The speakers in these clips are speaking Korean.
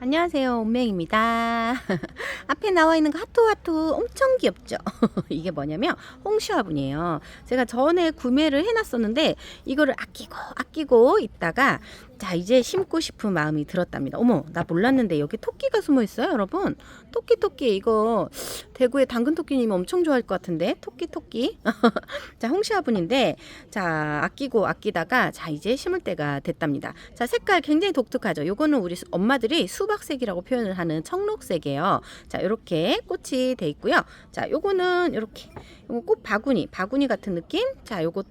안녕하세요, 온맹입니다. 앞에 나와 있는 거 하토 하토 엄청 귀엽죠? 이게 뭐냐면 홍시화분이에요. 제가 전에 구매를 해놨었는데 이거를 아끼고 아끼고 있다가 자 이제 심고 싶은 마음이 들었답니다. 어머 나 몰랐는데 여기 토끼가 숨어 있어요, 여러분. 토끼 토끼 이거 대구의 당근 토끼님 엄청 좋아할 것 같은데 토끼 토끼. 자 홍시화분인데 자 아끼고 아끼다가 자 이제 심을 때가 됐답니다. 자 색깔 굉장히 독특하죠. 요거는 우리 수- 엄마들이 수박색이라고 표현을 하는 청록색이에요. 자 이렇게 꽃이 돼 있고요. 자 요거는 이렇게 요거 꽃 바구니 바구니 같은 느낌. 자 요거는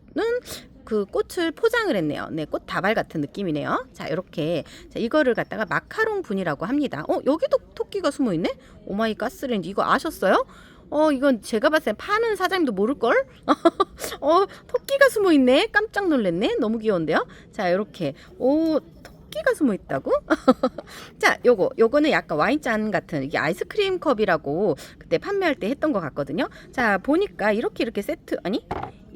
그 꽃을 포장을 했네요. 네, 꽃 다발 같은 느낌이네요. 자, 이렇게 자, 이거를 갖다가 마카롱 분이라고 합니다. 어, 여기도 토끼가 숨어 있네. 오마이 가스렌지 이거 아셨어요? 어, 이건 제가 봤을 때 파는 사장님도 모를걸? 어, 토끼가 숨어 있네. 깜짝 놀랐네. 너무 귀여운데요? 자, 이렇게. 오, 토끼가 숨어 있다고? 자, 요거, 요거는 약간 와인잔 같은 이게 아이스크림 컵이라고 그때 판매할 때 했던 것 같거든요. 자, 보니까 이렇게 이렇게 세트, 아니?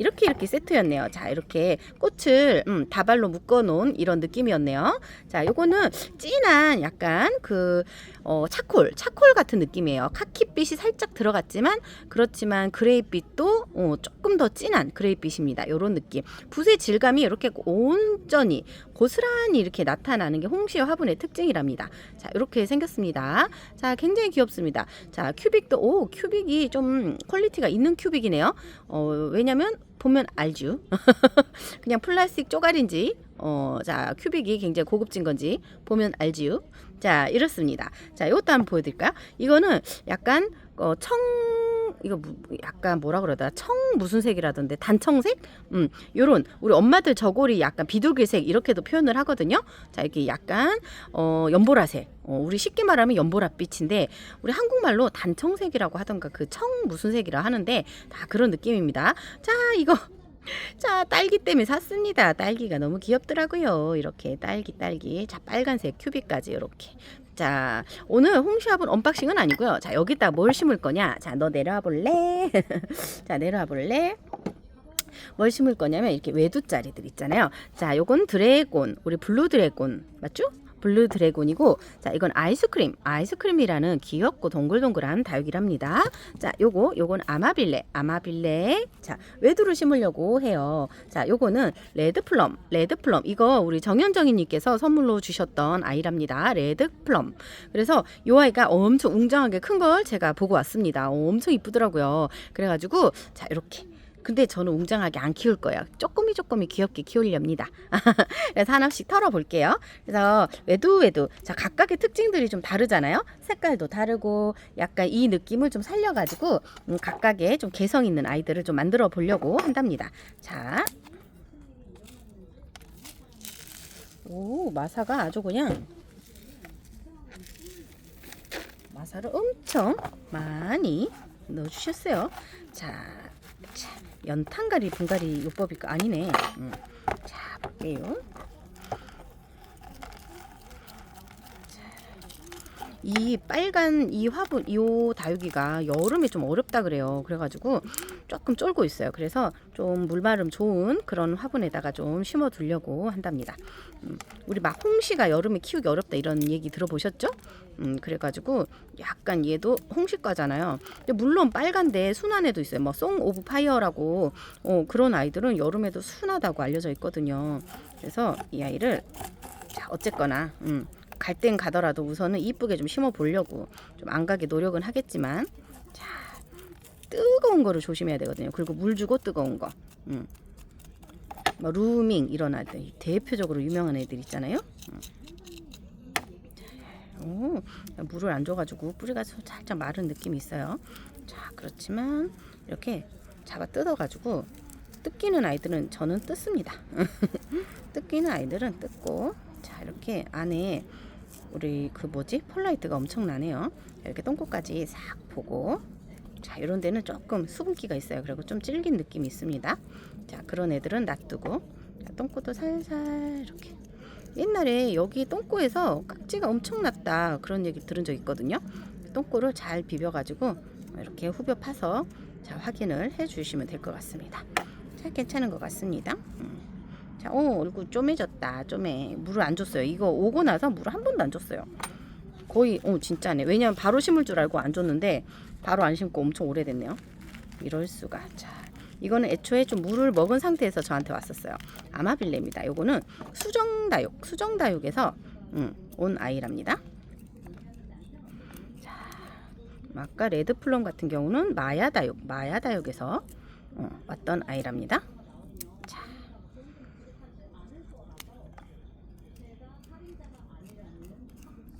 이렇게 이렇게 세트였네요. 자, 이렇게 꽃을 음, 다발로 묶어 놓은 이런 느낌이었네요. 자, 요거는 진한 약간 그 어, 차콜, 차콜 같은 느낌이에요. 카키빛이 살짝 들어갔지만 그렇지만 그레이빛도 어, 조금 더 진한 그레이빛입니다. 요런 느낌. 붓의 질감이 이렇게 온전히 고스란히 이렇게 나타나는 게 홍시와 화분의 특징이랍니다. 자, 이렇게 생겼습니다. 자, 굉장히 귀엽습니다. 자, 큐빅도 오, 큐빅이 좀 퀄리티가 있는 큐빅이네요. 어, 왜냐면 보면 알죠. 그냥 플라스틱 쪼가리인지 어, 자, 큐빅이 굉장히 고급진 건지 보면 알지요. 자, 이렇습니다. 자, 이것도 한번 보여드릴까요? 이거는 약간 어, 청 이거 무- 약간 뭐라 그러더라 청 무슨 색이라던데? 단청색? 음 요런. 우리 엄마들 저고리 약간 비둘기색 이렇게도 표현을 하거든요. 자 이렇게 약간 어 연보라색. 어, 우리 쉽게 말하면 연보라빛인데 우리 한국말로 단청색이라고 하던가 그 청 무슨 색이라 하는데 다 그런 느낌입니다. 자 이거. 자 딸기 때문에 샀습니다. 딸기가 너무 귀엽더라고요. 이렇게 딸기 딸기. 자 빨간색 큐빅까지 이렇게 자 오늘 홍시합은 언박싱은 아니고요. 자 여기다 뭘 심을 거냐? 자 너 내려와 볼래? 자 내려와 볼래? 뭘 심을 거냐면 이렇게 외두짜리들 있잖아요. 자 요건 드래곤 우리 블루 드래곤 맞죠? 블루 드래곤이고 자 이건 아이스크림. 아이스크림이라는 귀엽고 동글동글한 다육이랍니다. 자 요거 요건 아마빌레. 아마빌레. 자 외두를 심으려고 해요. 자 요거는 레드플럼. 레드플럼. 이거 우리 정현정이님께서 선물로 주셨던 아이랍니다. 레드플럼. 그래서 요 아이가 엄청 웅장하게 큰 걸 제가 보고 왔습니다. 어, 엄청 이쁘더라고요. 그래가지고 자 이렇게 근데 저는 웅장하게 안 키울 거예요. 조금이 조금이 귀엽게 키우렵니다. 그래서 하나씩 털어볼게요. 그래서 외두 외두 자 각각의 특징들이 좀 다르잖아요. 색깔도 다르고 약간 이 느낌을 좀 살려가지고 음, 각각의 좀 개성 있는 아이들을 좀 만들어 보려고 한답니다. 자, 오 마사가 아주 그냥 마사를 엄청 많이 넣어주셨어요. 자, 자 연탄가리 분가리 요법이 아니네. 음. 자 볼게요. 이 빨간 이 화분 이 다육이가 여름에 좀 어렵다 그래요. 그래가지고 조금 쫄고 있어요. 그래서 좀 물마름 좋은 그런 화분에다가 좀 심어 두려고 한답니다. 음, 우리 막 홍시가 여름에 키우기 어렵다 이런 얘기 들어보셨죠? 음, 그래가지고 약간 얘도 홍시과잖아요. 근데 물론 빨간데 순한애도 있어요. 뭐 송 오브 파이어라고 어, 그런 아이들은 여름에도 순하다고 알려져 있거든요. 그래서 이 아이를 자 어쨌거나 음, 갈 땐 가더라도 우선은 이쁘게 좀 심어 보려고 좀 안 가게 노력은 하겠지만 자 뜨거운 거를 조심해야 되거든요. 그리고 물 주고 뜨거운 거. 음. 뭐 루밍 이런 아이들 대표적으로 유명한 애들 있잖아요. 음. 오, 물을 안 줘가지고 뿌리가 살짝 마른 느낌이 있어요. 자, 그렇지만 이렇게 잡아 뜯어가지고 뜯기는 아이들은 저는 뜯습니다. 뜯기는 아이들은 뜯고 자 이렇게 안에 우리 그 뭐지 폴라이트가 엄청 나네요. 이렇게 똥꼬까지 싹 보고 자 이런 데는 조금 수분기가 있어요. 그리고 좀 질긴 느낌이 있습니다. 자 그런 애들은 놔두고 자, 똥꼬도 살살 이렇게 옛날에 여기 똥꼬에서 깍지가 엄청 났다 그런 얘기 들은 적 있거든요. 똥꼬를 잘 비벼 가지고 이렇게 후벼 파서 자 확인을 해 주시면 될 것 같습니다. 자 괜찮은 것 같습니다. 음. 자, 오 얼굴 쪼매졌다. 쪼매. 물을 안 줬어요. 이거 오고 나서 물을 한 번도 안 줬어요. 거의 어 진짜네. 왜냐면 바로 심을 줄 알고 안 줬는데 바로 안 심고 엄청 오래됐네요. 이럴 수가. 자, 이거는 애초에 좀 물을 먹은 상태에서 저한테 왔었어요. 아마빌레입니다. 요거는 수정다육, 수정다육에서 음, 온 아이랍니다. 자, 아까 레드플럼 같은 경우는 마야다육, 마야다육에서 어, 왔던 아이랍니다. 자.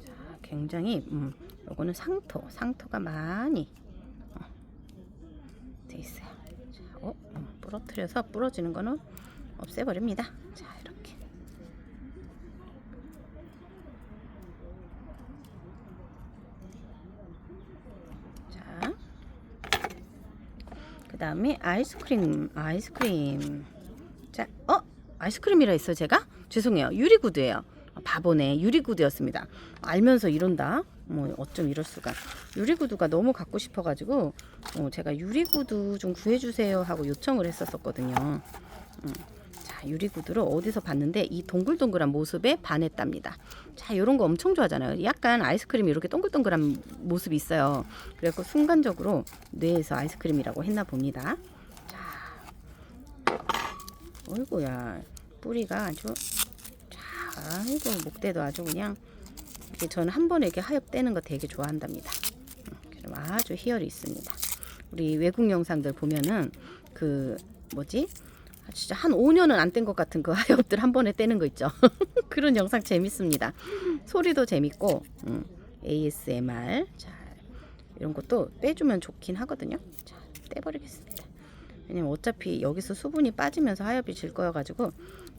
자, 굉장히 음, 요거는 상토, 상토가 많이 어, 돼 있어요. 자, 어, 음, 부러뜨려서 부러지는 거는 없애버립니다. 자, 이렇게. 자, 그 다음에 아이스크림, 아이스크림. 자, 어, 아이스크림이라 했어 제가? 죄송해요. 유리구두예요. 아, 바보네. 유리구두였습니다. 알면서 이런다. 뭐 어쩜 이럴 수가. 유리구두가 너무 갖고 싶어가지고 어, 제가 유리구두 좀 구해주세요 하고 요청을 했었었거든요. 음. 자, 유리구두를 어디서 봤는데 이 동글동글한 모습에 반했답니다. 자, 이런 거 엄청 좋아하잖아요. 약간 아이스크림이 이렇게 동글동글한 모습이 있어요. 그래서 순간적으로 뇌에서 아이스크림이라고 했나 봅니다. 자, 어이구야, 뿌리가 아주 자, 아이고 목대도 아주 그냥 저는 한 번에 이렇게 하엽 떼는 거 되게 좋아한답니다. 음, 아주 희열이 있습니다. 우리 외국 영상들 보면은 그 뭐지? 아, 진짜 한 5년은 안 뗀 것 같은 그 하엽들 한 번에 떼는 거 있죠. 그런 영상 재밌습니다. 소리도 재밌고 음, ASMR 자 이런 것도 빼주면 좋긴 하거든요. 자 떼버리겠습니다. 왜냐면 어차피 여기서 수분이 빠지면서 하엽이 질 거여가지고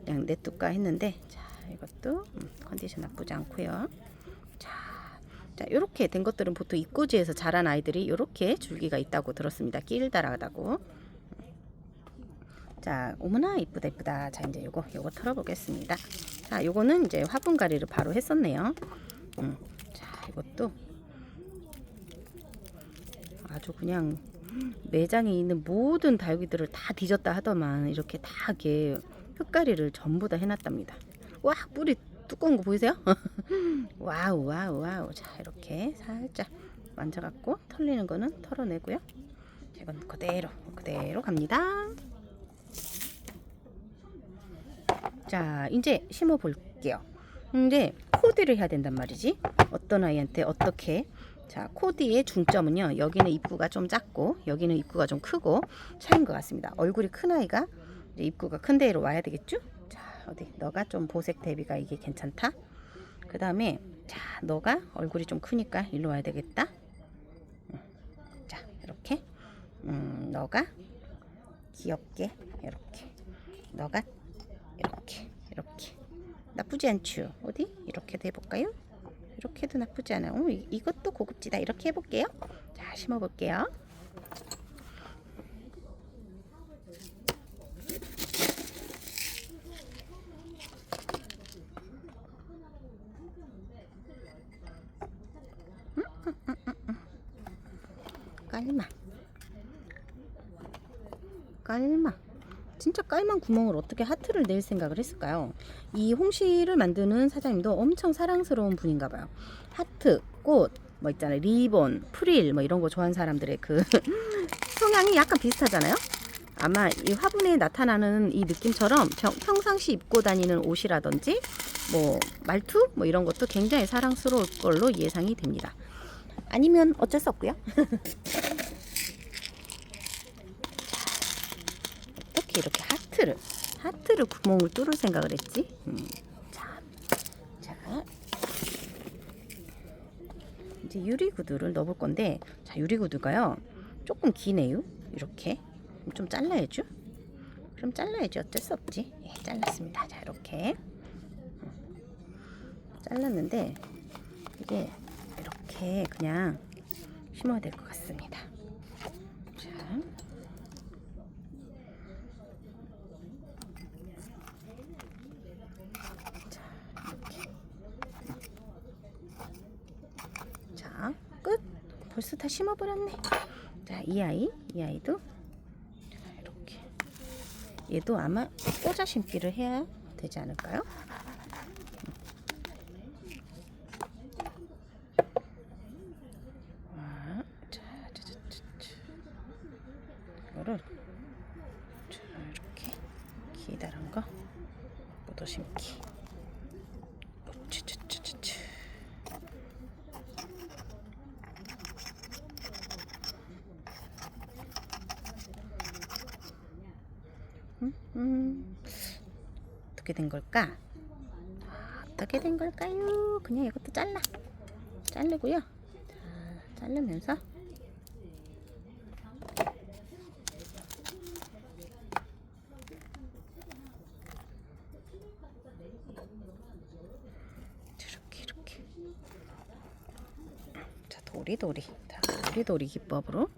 그냥 냅둘까 했는데 자 이것도 음, 컨디션 나쁘지 않고요. 자, 자 이렇게 된 것들은 보통 입꼬지에서 자란 아이들이 이렇게 줄기가 있다고 들었습니다. 길다라다고. 자, 어머나 이쁘다 이쁘다. 자, 이제 요거 요거 털어보겠습니다. 자, 요거는 이제 화분 가리를 바로 했었네요. 음, 자, 이것도 아주 그냥 매장에 있는 모든 다육이들을 다 뒤졌다 하더만 이렇게 다 이게 흙가리를 전부 다 해놨답니다. 와, 뿌리 두꺼운 거 보이세요? 와우, 와우, 와우. 자, 이렇게 살짝 만져갖고 털리는 거는 털어내고요. 이건 그대로 그대로 갑니다. 자, 이제 심어 볼게요. 근데 코디를 해야 된단 말이지. 어떤 아이한테 어떻게? 자, 코디의 중점은요. 여기는 입구가 좀 작고 여기는 입구가 좀 크고 차이인 것 같습니다. 얼굴이 큰 아이가 입구가 큰 데로 와야 되겠죠? 자, 어디 너가 좀 보색 대비가 이게 괜찮다. 그 다음에 자, 너가 얼굴이 좀 크니까 일로 와야 되겠다. 음, 자, 이렇게. 음, 너가 귀엽게 이렇게. 너가 이렇게 이렇게. 나쁘지 않죠? 어디? 이렇게도 해볼까요? 이렇게도 나쁘지 않아 어, 이- 이것도 고급지다. 이렇게 해볼게요. 자 심어 볼게요 깔마 깔마 진짜 깔만 구멍을 어떻게 하트를 낼 생각을 했을까요? 이 홍시를 만드는 사장님도 엄청 사랑스러운 분인가 봐요. 하트, 꽃, 뭐 있잖아요. 리본, 프릴 뭐 이런 거 좋아하는 사람들의 그 성향이 약간 비슷하잖아요. 아마 이 화분에 나타나는 이 느낌처럼 평, 평상시 입고 다니는 옷이라든지 뭐 말투 뭐 이런 것도 굉장히 사랑스러울 걸로 예상이 됩니다. 아니면 어쩔 수 없고요. 어떻게 이렇게 하트를 하트를 구멍을 뚫을 생각을 했지? 음, 자, 자, 이제 유리 구두를 넣어볼 건데, 자 유리 구두가요 조금 기네요. 이렇게 좀 잘라야죠. 그럼 잘라야지 어쩔 수 없지. 예, 잘랐습니다. 자 이렇게 음, 잘랐는데 이게 이렇게 그냥 심어야 될 것 같습니다. 자. 자, 끝. 벌써 다 심어버렸네. 자, 이 아이, 이 아이도 자, 이렇게. 얘도 아마 꽂아 심기를 해야 되지 않을까요? 음, 어떻게 된 걸까? 아, 어떻게 된 걸까요? 그냥 이것도 잘라. 자르고요. 자, 자르면서 이렇게 이렇게. 자, 도리도리. 자, 도리도리 기법으로.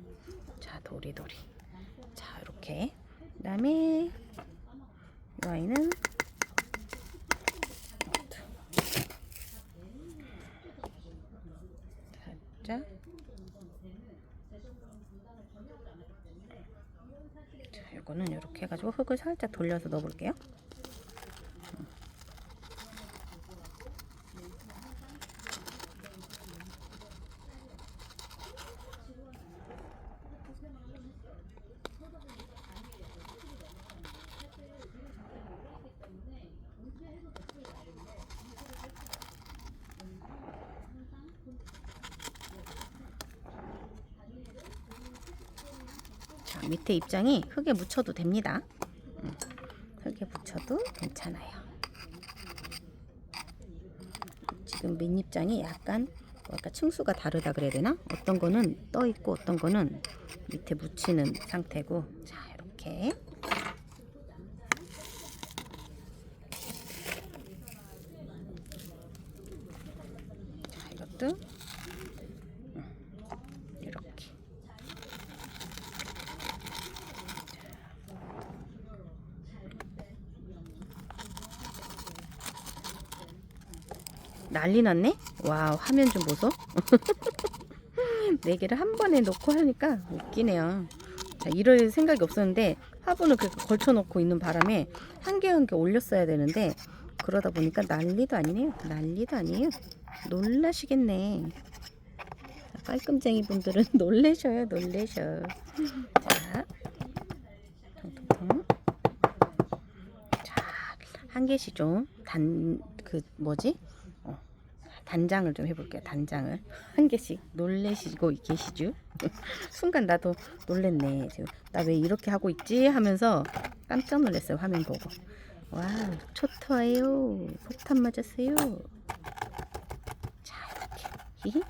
자, 도리도리. 자, 이렇게. 그다음에 이 아이는 살짝 자, 이 거는 이렇게 해가지고 흙을 살짝 돌려서 넣어볼게요. 자, 밑에 입장이 흙에 묻혀도 됩니다. 음, 흙에 묻혀도 괜찮아요. 지금 밑입장이 약간 뭐랄까 층수가 다르다 그래야 되나? 어떤 거는 떠 있고 어떤 거는 밑에 묻히는 상태고 자 이렇게 자 이것도 음, 이렇게 난리 났네? 와 화면 좀 보소. 네 개를 한 번에 놓고 하니까 웃기네요. 자, 이럴 생각이 없었는데 화분을 그렇게 걸쳐놓고 있는 바람에 한 개 한개 올렸어야 되는데 그러다 보니까 난리도 아니네요. 난리도 아니에요. 놀라시겠네. 자, 깔끔쟁이 분들은 놀래셔요, 놀래셔. 자. 자, 한 개씩 좀 단 그 뭐지? 어, 단장을 좀 해볼게요. 단장을 한 개씩 놀래시고 계시죠? 순간 나도 놀랬네. 지금 나 왜 이렇게 하고 있지? 하면서 깜짝 놀랐어요. 화면 보고. 와, 초토화요. 폭탄 맞았어요. 자, 이렇게.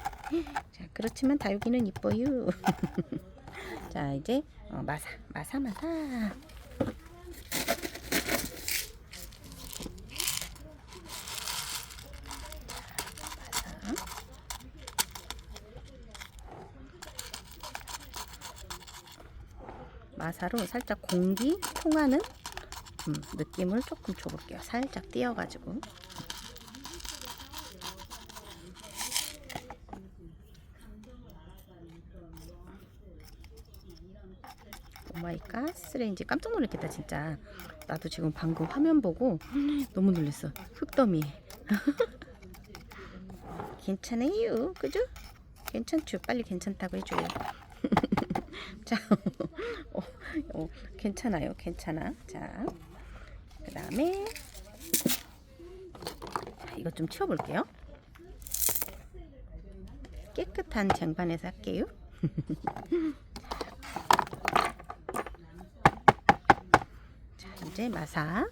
자, 그렇지만 다육이는 이뻐요. 자, 이제 어, 마사, 마사, 마사. 마사로 살짝 공기 통하는 음, 느낌을 조금 줘볼게요. 살짝 띄어가지고. 오마이 가스레인지 깜짝 놀랐겠다 진짜. 나도 지금 방금 화면 보고 너무 놀랐어. 흙더미. 괜찮아요, 그죠? 괜찮죠? 빨리 괜찮다고 해줘요. 자, 어, 어, 괜찮아요, 괜찮아. 자, 그 다음에 이것 좀 치워볼게요. 깨끗한 쟁반에서 할게요. 자, 이제 마사.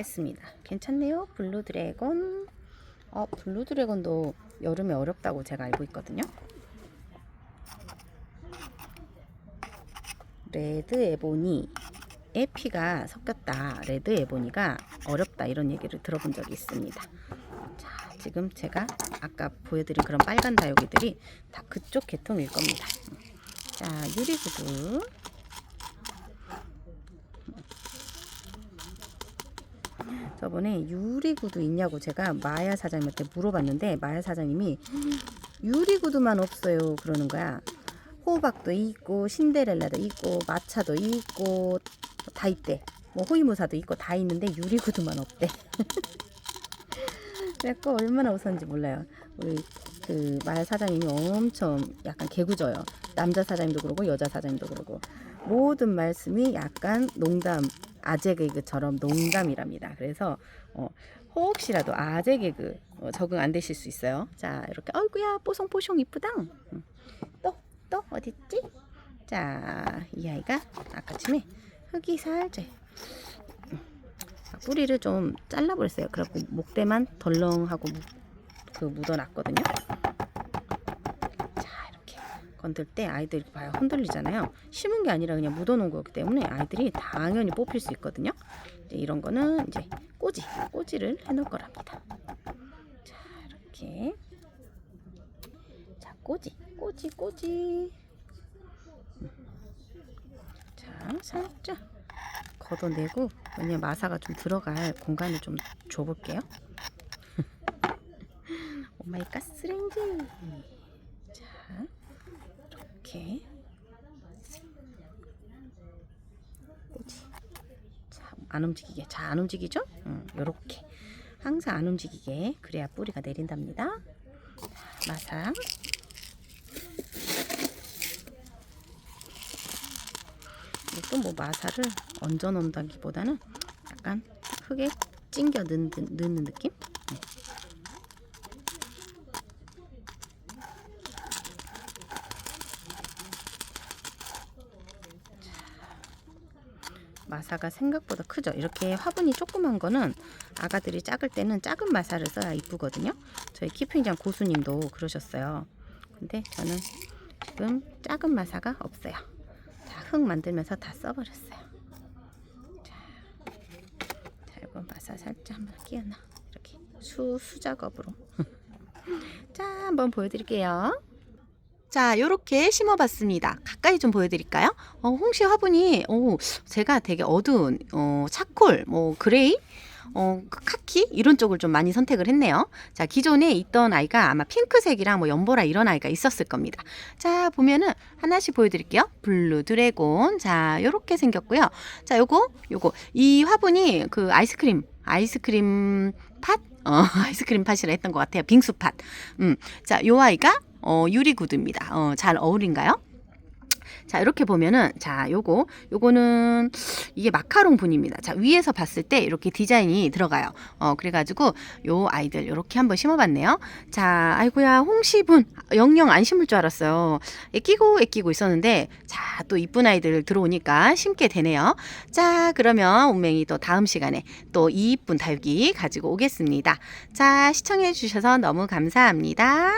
했습니다. 괜찮네요. 블루 드래곤. 어, 블루 드래곤도 여름에 어렵다고 제가 알고 있거든요. 레드 에보니 에피가 섞였다. 레드 에보니가 어렵다 이런 얘기를 들어본 적이 있습니다. 자, 지금 제가 아까 보여드린 그런 빨간 다육이들이 다 그쪽 계통일 겁니다. 자, 유리구두. 저번에 유리구두 있냐고 제가 마야 사장님한테 물어봤는데 마야 사장님이 유리구두만 없어요 그러는 거야. 호박도 있고 신데렐라도 있고 마차도 있고 다 있대. 뭐 호위무사도 있고 다 있는데 유리구두만 없대. 내가 얼마나 웃었는지 몰라요. 우리 그말 사장님이 엄청 약간 개구져요. 남자 사장님도 그러고 여자 사장님도 그러고 모든 말씀이 약간 농담 아재 개그처럼 농담이랍니다. 그래서 어, 혹시라도 아재 개그 어, 적응 안 되실 수 있어요. 자 이렇게 어이구야 뽀송뽀송 이쁘다. 음. 또또 어딨지? 자이 아이가 아까쯤에 흙이 살짝 음, 뿌리를 좀 잘라버렸어요. 그래갖고 목대만 덜렁하고 무- 그 묻어놨거든요. 건들 때 아이들 이 봐요 흔들리잖아요. 심은 게 아니라 그냥 묻어 놓은 거기 때문에 아이들이 당연히 뽑힐 수 있거든요. 이제 이런 거는 이제 꼬지 꼬지를 해 놓을 거랍니다. 자 이렇게 자 꼬지 꼬지 꼬지 음. 자 살짝 걷어내고 왜냐 마사가 좀 들어갈 공간을 좀 줘볼게요. 오마이 가스레인지 자 이렇게 자안 움직이게 자안 움직이죠? 응, 요렇게 항상 안 움직이게 그래야 뿌리가 내린답니다. 자, 마사 이것도 뭐 마사를 얹어 놓는다기보다는 약간 흙에 찡겨 넣는, 넣는 느낌? 네. 마사가 생각보다 크죠. 이렇게 화분이 조그만 거는 아가들이 작을 때는 작은 마사를 써야 이쁘거든요. 저희 키핑장 고수님도 그러셨어요. 근데 저는 지금 작은 마사가 없어요. 자, 흙 만들면서 다 써버렸어요. 자, 자 이거 마사 살짝 한번 끼워놔. 이렇게 수, 수작업으로. 자, 한번 보여드릴게요. 자, 요렇게 심어봤습니다. 가까이 좀 보여드릴까요? 어, 홍시 화분이, 어, 제가 되게 어두운, 어, 차콜, 뭐, 그레이, 어, 그 카키 이런 쪽을 좀 많이 선택을 했네요. 자, 기존에 있던 아이가 아마 핑크색이랑 뭐 연보라 이런 아이가 있었을 겁니다. 자, 보면은 하나씩 보여드릴게요. 블루 드래곤. 자, 요렇게 생겼고요. 자, 요거, 요거. 이 화분이 그 아이스크림, 아이스크림 팥? 어, 아이스크림 팥이라 했던 것 같아요. 빙수 팥. 음. 자, 요 아이가 어, 유리 구두입니다. 어, 잘 어울린가요? 자, 이렇게 보면은, 자, 요거, 요거는, 이게 마카롱 분입니다. 자, 위에서 봤을 때 이렇게 디자인이 들어가요. 어, 그래가지고, 요 아이들, 요렇게 한번 심어봤네요. 자, 아이고야, 홍시분, 영영 안 심을 줄 알았어요. 애끼고, 애끼고 있었는데, 자, 또 이쁜 아이들 들어오니까 심게 되네요. 자, 그러면 운명이 또 다음 시간에 또 이쁜 달기 가지고 오겠습니다. 자, 시청해주셔서 너무 감사합니다.